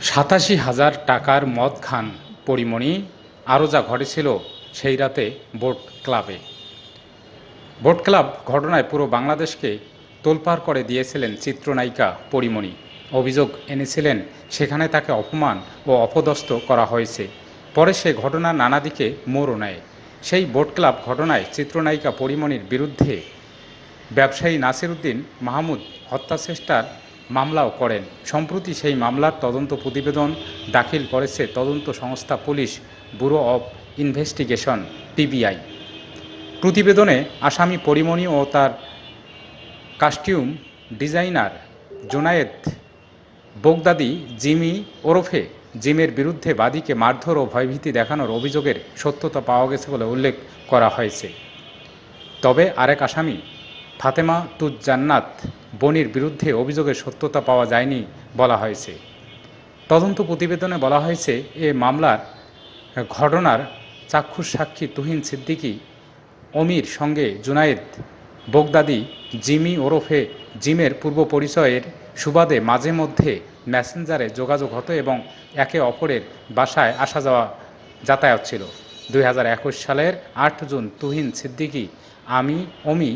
সাতাশি হাজার টাকার মদ খান পরিমণি। আরও যা ঘটেছিল সেই রাতে বোট ক্লাবে। বোট ক্লাব ঘটনায় পুরো বাংলাদেশকে তোলপাড় করে দিয়েছিলেন চিত্রনায়িকা পরিমণি। অভিযোগ এনেছিলেন, সেখানে তাকে অপমান ও অপদস্থ করা হয়েছে। পরে সে ঘটনা নানা দিকে মোড়ও নেয়। সেই বোট ক্লাব ঘটনায় চিত্রনায়িকা পরিমণির বিরুদ্ধে ব্যবসায়ী নাসিরউদ্দিন মাহমুদ হত্যাচেষ্টার মামলাও করেন। সম্প্রতি সেই মামলার তদন্ত প্রতিবেদন দাখিল করেছে তদন্ত সংস্থা police bureau of investigation PBI প্রতিবেদনে আসামি পরিমণি ও তার costume designer Junaid Bogdadi Jimmy ওরফে জিমের বিরুদ্ধে বাদীকে মারধর ও ভয়ভীতি দেখানোর অভিযোগের সত্যতা পাওয়া গেছে বলে উল্লেখ করা হয়েছে। তবে আরেক আসামি ফাতেমা তুজ জান্নাত বনির বিরুদ্ধে অভিযোগের সত্যতা পাওয়া যায়নি বলা হয়েছে। তদন্ত প্রতিবেদনে বলা হয়েছে, এ মামলার ঘটনার চাক্ষুষ সাক্ষী তুহিন সিদ্দিকী, অমির সঙ্গে জুনায়েদ বোগদাদি, জিমি ওরফে জিমের পূর্ব পরিচয়ের সুবাদে মাঝে মধ্যে মেসেঞ্জারে যোগাযোগ হতো এবং একে অপরের বাসায় আসা যাওয়া যাতায়াত ছিল। দুই হাজার একুশ সালের আট জুন তুহিন সিদ্দিকী, আমি, অমি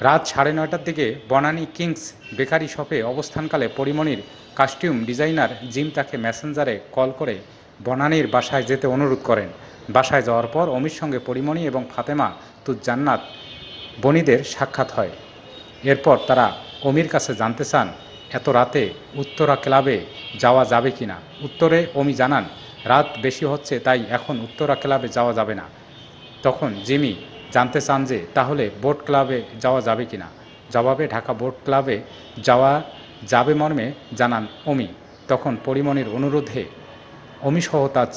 রাত সাড়ে নয়টার দিকে বনানী কিংস বেকারি শপে অবস্থানকালে পরিমণির কাস্টিউম ডিজাইনার জিম তাকে মেসেঞ্জারে কল করে বনানীর বাসায় যেতে অনুরোধ করেন। বাসায় যাওয়ার পর অমির সঙ্গে পরিমণি এবং ফাতেমা তুজ জান্নাত বনিদের সাক্ষাৎ হয়। এরপর তারা অমির কাছে জানতে চান, এত রাতে উত্তরা ক্লাবে যাওয়া যাবে কি না উত্তরে অমি জানান, রাত বেশি হচ্ছে তাই এখন উত্তরা ক্লাবে যাওয়া যাবে না। তখন জিমি জানতে চান যে তাহলে বোট ক্লাবে যাওয়া যাবে কি না জবাবে, ঢাকা বোট ক্লাবে যাওয়া যাবে মর্মে জানান অমি। তখন পরিমণির অনুরোধে অমিসহ তার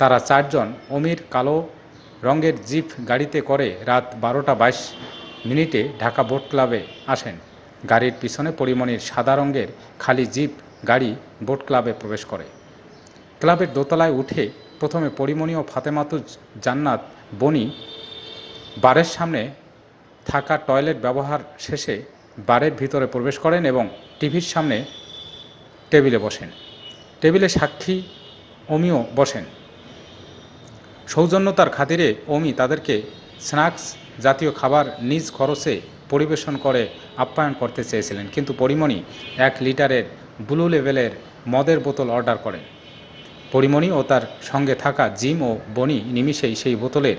তারা চারজন অমির কালো রঙের জিপ গাড়িতে করে রাত বারোটা বাইশ মিনিটে ঢাকা বোট ক্লাবে আসেন। গাড়ির পিছনে পরিমণির সাদা রঙের খালি জিপ গাড়ি বোট ক্লাবে প্রবেশ করে। ক্লাবের দোতলায় উঠে প্রথমে পরিমণি ও ফাতেমাতুজ জান্নাত বনি বারের সামনে থাকা টয়লেট ব্যবহার শেষে বারের ভিতরে প্রবেশ করেন এবং টিভির সামনে টেবিলে বসেন। টেবিলে সাক্ষী অমিও বসেন। সৌজন্যতার খাতিরে অমি তাদেরকে স্ন্যাক্স জাতীয় খাবার নিজ খরচে পরিবেশন করে আপ্যায়ন করতে চেয়েছিলেন, কিন্তু পরিমণি এক লিটারের ব্লু লেভেলের মদের বোতল অর্ডার করেন। পরিমণি ও তার সঙ্গে থাকা জিম ও বনি নিমিষেই সেই বোতলের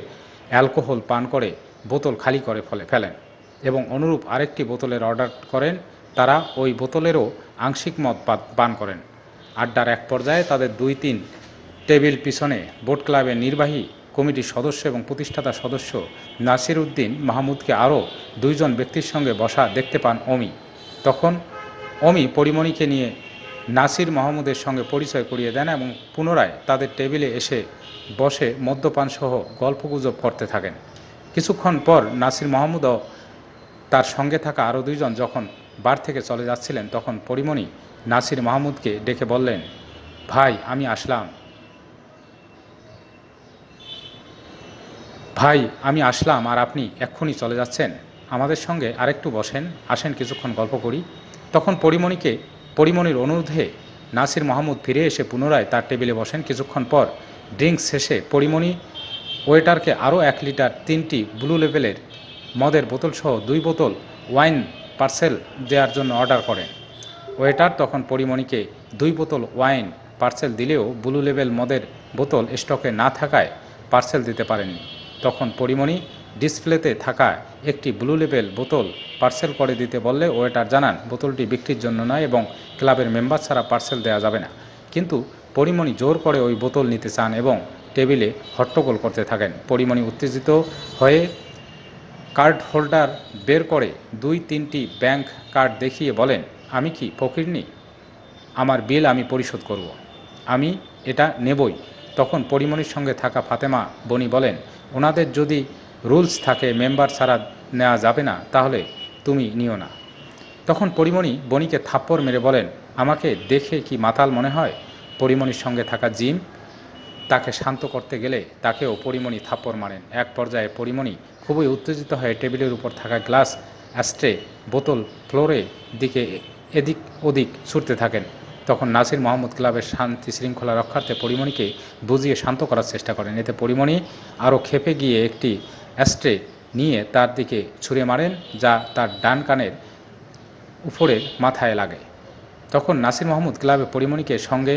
অ্যালকোহল পান করে বোতল খালি করে ফলে ফেলেন এবং অনুরূপ আরেকটি বোতলের অর্ডার করেন, তারা ওই বোতলেরও আংশিক মদ পান করেন। আড্ডার এক পর্যায়ে তাদের দুই তিন টেবিল পিছনে বোট ক্লাবের নির্বাহী কমিটির সদস্য এবং প্রতিষ্ঠাতা সদস্য নাসির উদ্দিন মাহমুদকে আরও দুইজন ব্যক্তির সঙ্গে বসা দেখতে পান অমি। তখন অমি পরিমণিকে নিয়ে নাসির মাহমুদের সঙ্গে পরিচয় করিয়ে দেন এবং পুনরায় তাদের টেবিলে এসে বসে মদ্যপানসহ গল্পগুজব করতে থাকেন। কিছুক্ষণ পর নাসির মাহমুদ তার সঙ্গে থাকা আরও দুইজন যখন বার থেকে চলে যাচ্ছিলেন, তখন পরিমণি নাসির মাহমুদকে ডেকে বললেন, ভাই, আমি আসলাম। ভাই, আমি আসলাম, আর আপনি এক্ষুনি চলে যাচ্ছেন। আমাদের সঙ্গে আরেকটু বসেন, আসেন কিছুক্ষণ গল্প করি। তখন পরিমণিকে, পরিমণির অনুরোধে নাসির মাহমুদ ফিরে এসে পুনরায় তার টেবিলে বসেন। কিছুক্ষণ পর ড্রিঙ্কস শেষে পরিমণি ওয়েটারকে আরও এক লিটার তিনটি ব্লু লেভেলের মদের বোতলসহ দুই বোতল ওয়াইন পার্সেল দেওয়ার জন্য অর্ডার করেন। ওয়েটার তখন পরিমণিকে দুই বোতল ওয়াইন পার্সেল দিলেও ব্লু লেভেল মদের বোতল স্টকে না থাকায় পার্সেল দিতে পারেননি। তখন পরিমণি ডিসপ্লেতে থাকা একটি ব্লু লেবেল বোতল পার্সেল করে দিতে বললে ওয়েটার জানান, বোতলটি বিক্রির জন্য নয় এবং ক্লাবের মেম্বার ছাড়া পার্সেল দেওয়া যাবে না। কিন্তু পরিমণি জোর করে ওই বোতল নিতে চান এবং টেবিলে হট্টগোল করতে থাকেন। পরিমণি উত্তেজিত হয়ে কার্ড হোল্ডার বের করে দুই তিনটি ব্যাংক কার্ড দেখিয়ে বলেন, আমি কি ফকিরনি আমার বিল আমি পরিশোধ করব। আমি এটা নেবই। তখন পরিমণির সঙ্গে থাকা ফাতেমা বনি বলেন, ওনাদের যদি রুলস থাকে মেম্বার ছাড়া নেওয়া যাবে না, তাহলে তুমি নিও না। তখন পরিমণি বনিকে থাপ্পড় মেরে বলেন, আমাকে দেখে কি মাতাল মনে হয়? পরিমণির সঙ্গে থাকা জিম তাকে শান্ত করতে গেলে তাকেও পরিমণি থাপ্পড় মারেন। এক পর্যায়ে পরিমণি খুবই উত্তেজিত হয়ে টেবিলের উপর থাকা গ্লাস, অ্যাস্ট্রে, বোতল, ফ্লোরে দিকে এদিক ওদিক ছুটতে থাকেন। তখন নাসির মোহাম্মদ ক্লাবের শান্তি শৃঙ্খলা রক্ষার্থে পরিমণিকে বুঝিয়ে শান্ত করার চেষ্টা করেন। এতে পরিমণি আরও খেপে গিয়ে একটি অ্যাস্ট্রে নিয়ে তার দিকে ছুঁড়ে মারেন, যা তার ডান কানের উপরের মাথায় লাগে। তখন নাসির মাহমুদ ক্লাবে পরিমণিকে সঙ্গে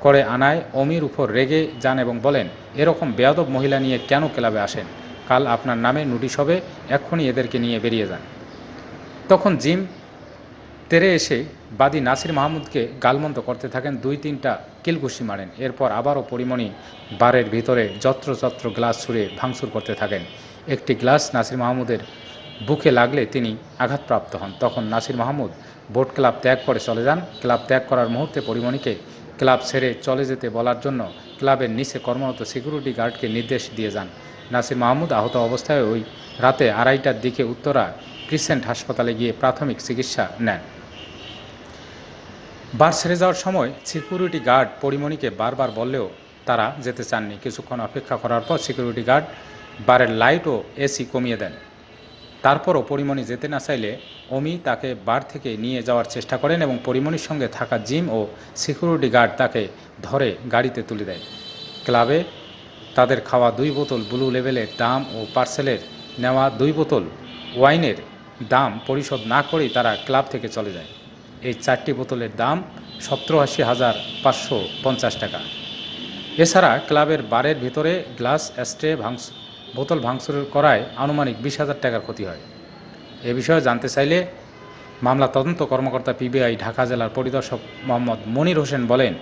করে আনায় অমির উপর রেগে যান এবং বলেন, এরকম বেয়াদব মহিলা নিয়ে কেন ক্লাবে আসেন? কাল আপনার নামে নোটিশ হবে, এক্ষুনি এদেরকে নিয়ে বেরিয়ে যান। তখন জিম তেরে এসে বাদী নাসির মাহমুদকে গালমন্দ করতে থাকেন, দুই তিনটা কিলঘুষি মারেন। এরপর আবারও পরিমণি বারের ভিতরে যত্র যত্রযত্র গ্লাস ছুঁড়ে ভাঙচুর করতে থাকেন। একটি গ্লাস নাসির মাহমুদের বুকে লাগলে তিনি আঘাতপ্রাপ্ত হন। তখন নাসির মাহমুদ বোট ক্লাব ত্যাগ করে চলে যান। ক্লাব ত্যাগ করার মুহূর্তে পরিমণিকে ক্লাব ছেড়ে চলে যেতে বলার জন্য ক্লাবের নিচে কর্মরত সিকিউরিটি গার্ডকে নির্দেশ দিয়ে যান। নাসির মাহমুদ আহত অবস্থায় ওই রাতে আড়াইটার দিকে উত্তরা ক্রিসেন্ট হাসপাতালে গিয়ে প্রাথমিক চিকিৎসা নেন। বার ছেড়ে যাওয়ার সময় সিকিউরিটি গার্ড পরিমণিকে বারবার বললেও তারা যেতে চাননি। কিছুক্ষণ অপেক্ষা করার পর সিকিউরিটি গার্ড বারের লাইট ও এসি কমিয়ে দেন। তারপরও পরিমণি যেতে না চাইলে অমি তাকে বার থেকে নিয়ে যাওয়ার চেষ্টা করেন এবং পরিমণির সঙ্গে থাকা জিম ও সিকিউরিটি গার্ড তাকে ধরে গাড়িতে তুলে দেয়। ক্লাবে তাদের খাওয়া দুই বোতল ব্লু লেভেলের দাম ও পার্সেলের নেওয়া দুই বোতল ওয়াইনের দাম পরিশোধ না করেই তারা ক্লাব থেকে চলে যায়। এই চারটি বোতলের দাম সতেরো আশি হাজার পাঁচশো পঞ্চাশ টাকা। এছাড়া ক্লাবের বারের ভিতরে গ্লাস অ্যাস্ট্রে ভাঙস বোতল ভাঙচুর করায় আনুমানিক বিশ হাজার টাকার ক্ষতি হয়। এ বিষয়ে জানতে চাইলে মামলা তদন্ত কর্মকর্তা পিবিআই ঢাকা জেলার পরিদর্শক মোহাম্মদ মনির হোসেন বলেন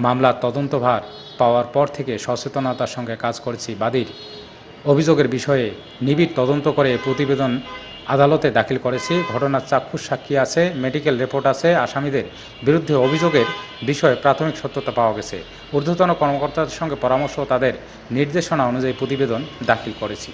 মামলার তদন্তভার পাওয়ার পর থেকে সচেতনতার সঙ্গে কাজ করেছি বাদীর। অভিযোগের বিষয়ে নিবিড় তদন্ত করে প্রতিবেদন আদালতে দাখিল করেছি। ঘটনার চাক্ষুষ সাক্ষী আছে, মেডিকেল রিপোর্ট আছে। আসামিদের বিরুদ্ধে অভিযোগের বিষয়ে প্রাথমিক সত্যতা পাওয়া গেছে। ঊর্ধ্বতন কর্মকর্তাদের সঙ্গে পরামর্শ তাদের নির্দেশনা অনুযায়ী প্রতিবেদন দাখিল করেছি।